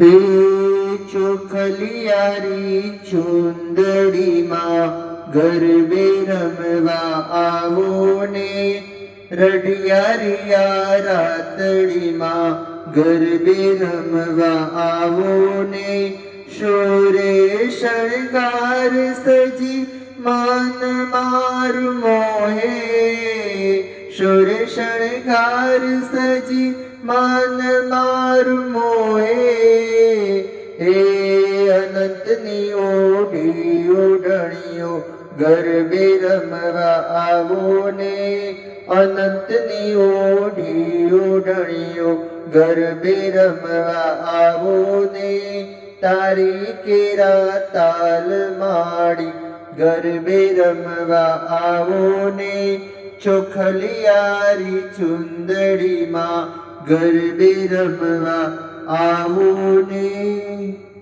હે ચોખલિયારી ચુંદડીમાં ગરબે રમવા આવો ને રડિયારિયા રાતડીમાં ગરબે રમવા આવો ને શોરે શણગાર સજી માન માર મોહે. શોર શણગાર સજી માન માર મોહે હે અનંતની ઓઢી ઓઢણીઓ ગરબે રમવા આવો ને. અનંતની ઓઢી ઓઢણીઓ ગરબે રમવા આવો ને. તારી કેરા તાલ માડી ગરબે રમવા આવો ને. ચોખલિયારી ચુંદડીમાં ગરબે રમવા આવો ને